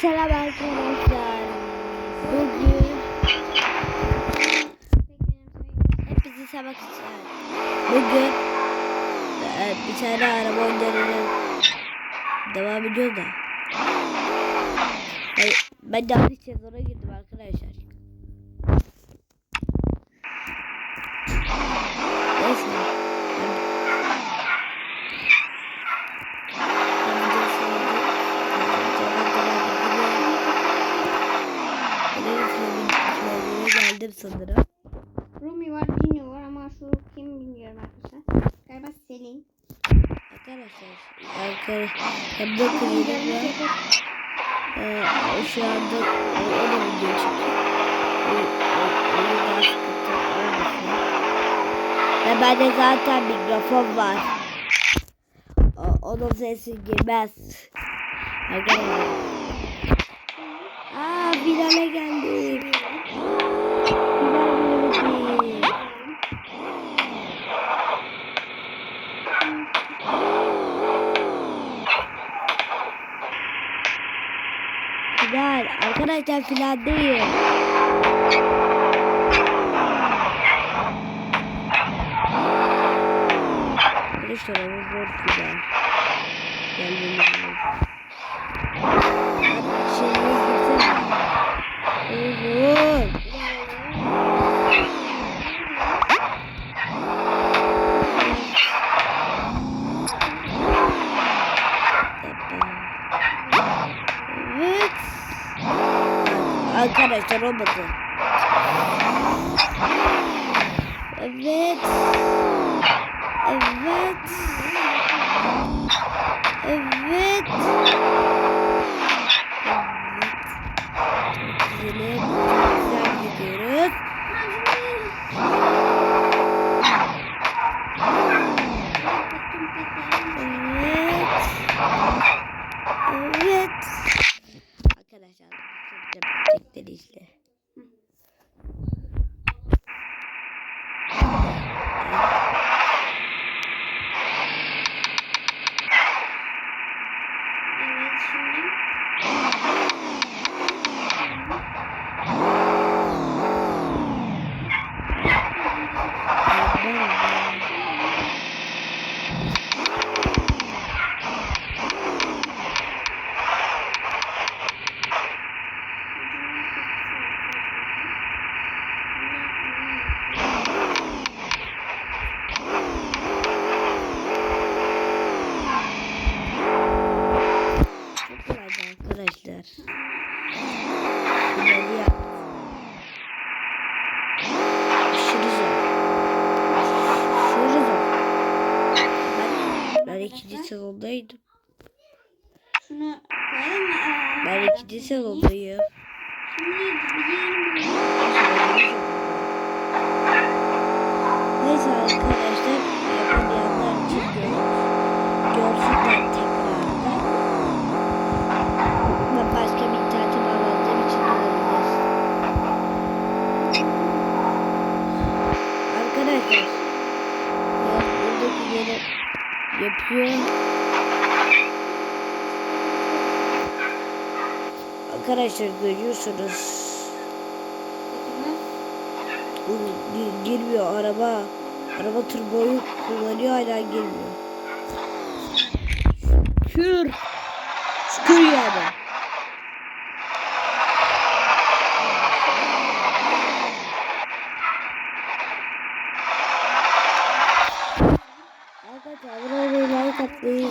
Selam arkadaşlar. Bugün hepinizi sabah için. Bugün e, bir tane araba oyunlarının devam ediyor da. Ben, ben de yanlış sezona girdim arkadaşlar. Neyse. geldim sanırım. Rumi var, Dino var ama şu kim bilmiyorum arkadaşlar. Galiba Selin. Arkadaşlar, de kıyıda var. Ee, şu o, da video çekiyor. O yüzden sıkıntı olmasın. Ve bende zaten mikrofon var. O, onun sesi girmez. Arkadaşlar. Aa, finale geldik. Final. Arkadaşlar finaldeyim. Arkadaşlar ama zor final. Gelmemiz lazım. Girsene. Oğlum. Evet. Arkadaşlar robotu. Evet. Evet. Evet. Evet. Ben. Şimdi biliyorum. Neyse arkadaşlar yapamayanlar için gör, görsünler tekrardan. Ben başka bir internetim bağlandığım için olabilir. Arkadaşlar ya buradaki yeri yapıyor. Arkadaşlar görüyorsunuz. Girmiyor araba. Araba turboyu kullanıyor hala girmiyor. Şükür. Şükür yani. Arkadaşlar buraya like atmayı.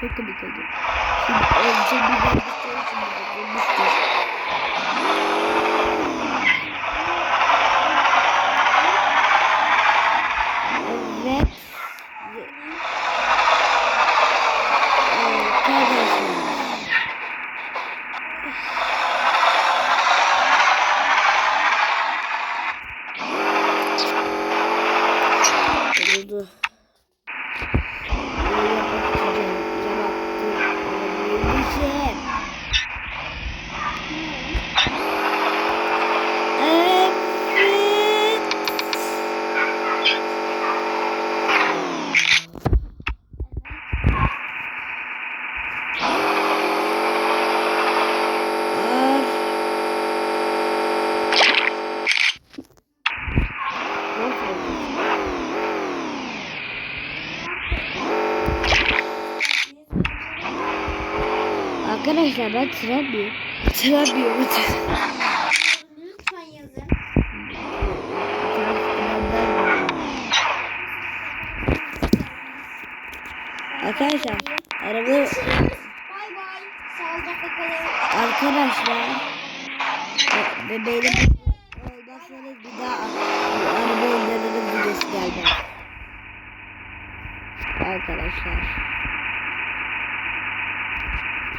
Çok komik oldu. Şimdi önce bir vermişti. Şimdi vermişti. Evet. Oldu. Arkadaşlar ben tıramıyorum. Tıramıyorum. Lütfen yazın. Arkadaşlar araba Bay bay. Sağlıcakla kalın. arkadaşlar benim ondan sonra bir daha araba oyunlarının videosu geldi. Arkadaşlar.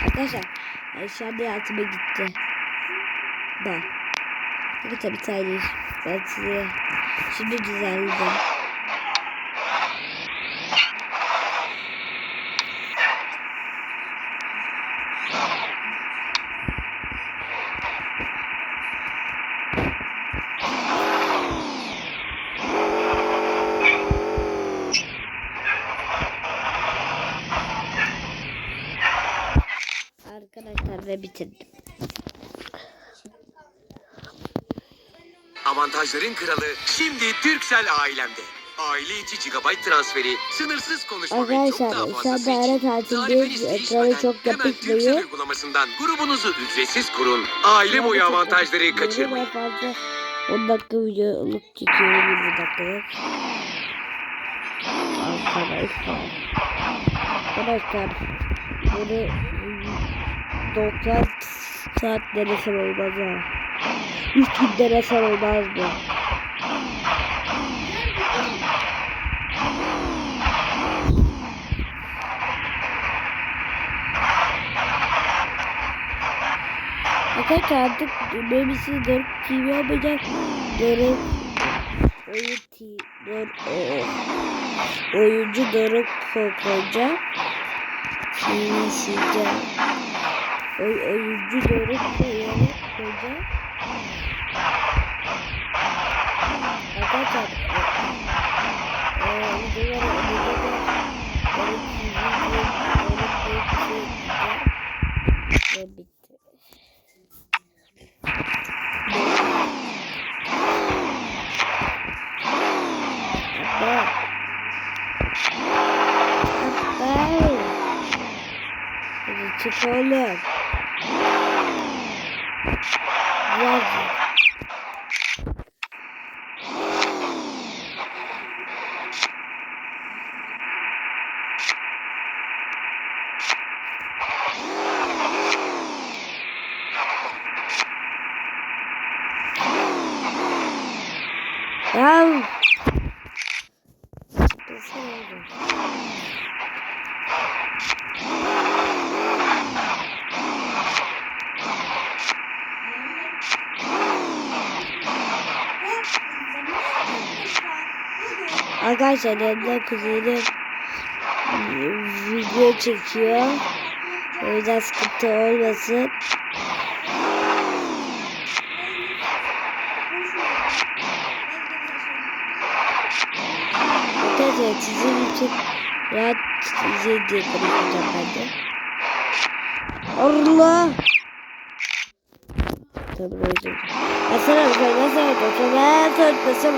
Arkadaşlar yani şu anda yatıma gitti. Da. Tabii tabii tane ben size şimdi düzenledim. Arkadaşlar ve bitirdim. Avantajların kralı şimdi Türksel ailemde. Aile içi GB transferi, sınırsız konuşma ve çok Arkadaşlar, daha fazlası için Ekranı değişmeden çok hemen. Türksel uygulamasından grubunuzu ücretsiz kurun. Aile boyu avantajları kaçırmayın. Böyle fazla 10 dakika videoluk çekiyorum 20 dakikalık. Arkadaşlar. Arkadaşlar. Bunu 90 saat denesem olmaz ha. 3 gün denesem olmaz mı? Arkadaşlar artık benim için Doruk TV olmayacak. Doruk oyun TV, Doruk, o, oyuncu Doruk ko- koyacağım. TV sileceğim. Oy, oyuncu Doruk koyarak koyacağım. Arkadaşlar e, e, videoları şey. Wow. Arkadaşlar yanında kuzenim video çekiyor. O yüzden sıkıntı olmasın. Arkadaşlar sizin için rahat izleyin diye konuşacağım ben de. Allah! Tabii özür dilerim. Asana bir şey nasıl yapacağım? Ben sormasam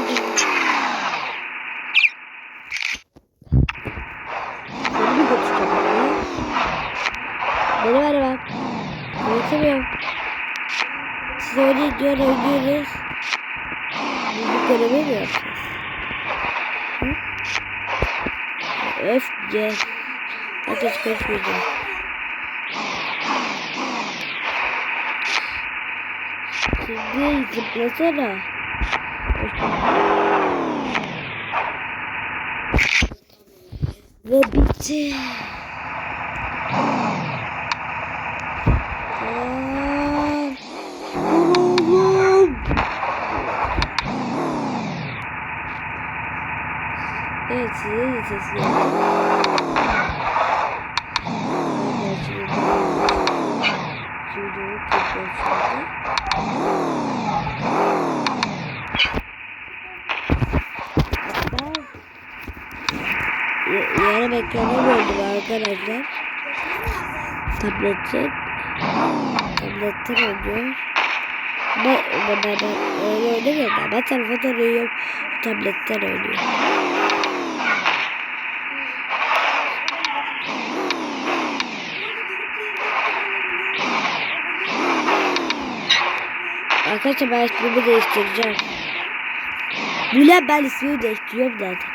Böyle görebiliriz. Bizi göremiyoruz. Öf gel. Ateş kaçmayacağım. Şimdi zıplasana. Ve bitti. Evet size de sesi geldi. Videoluk yapıyorum şu anda. Hatta y- yarım ekrana böldüm arkadaşlar. Tabletten tabletten oynuyor. Ben, ben, ben, ben öyle oynamıyorum ben. Ben telefondan oynuyorum. Tabletten Arkadaşlar ben ismimi değiştireceğim. Bile ben ismimi değiştiriyorum zaten.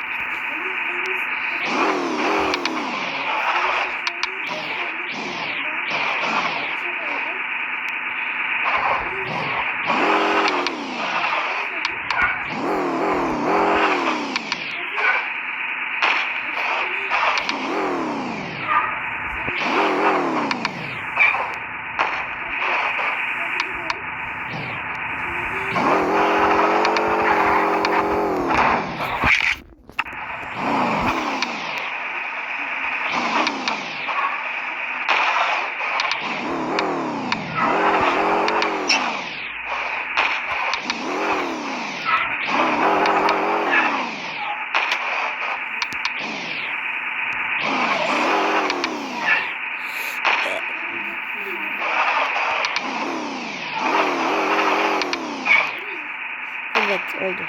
Oldu.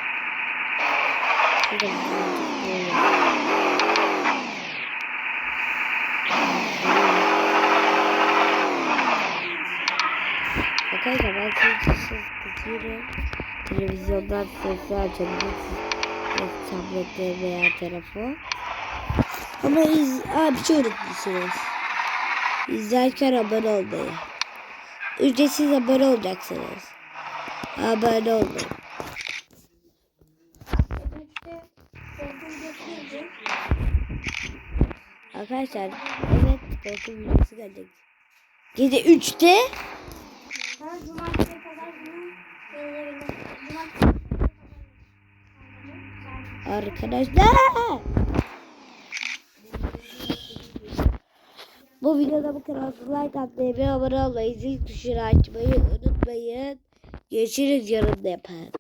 Arkadaşlar ben size tutuyorum. Televizyondan sesli açabilirsiniz. Tablette veya telefon. Ama iz... Aa, bir şey unutmuşsunuz. İzlerken abone olmayı. Ücretsiz abone olacaksınız. Abone olmayı. Arkadaşlar evet korku videosu gelecek. Gece 3'te Her cumartesiye kadar bunu. Cumartesi arkadaşlar. Bu videoda bu kanala like atmayı ve abone olmayı, zil tuşunu açmayı unutmayın. Görüşürüz yorumda yapın.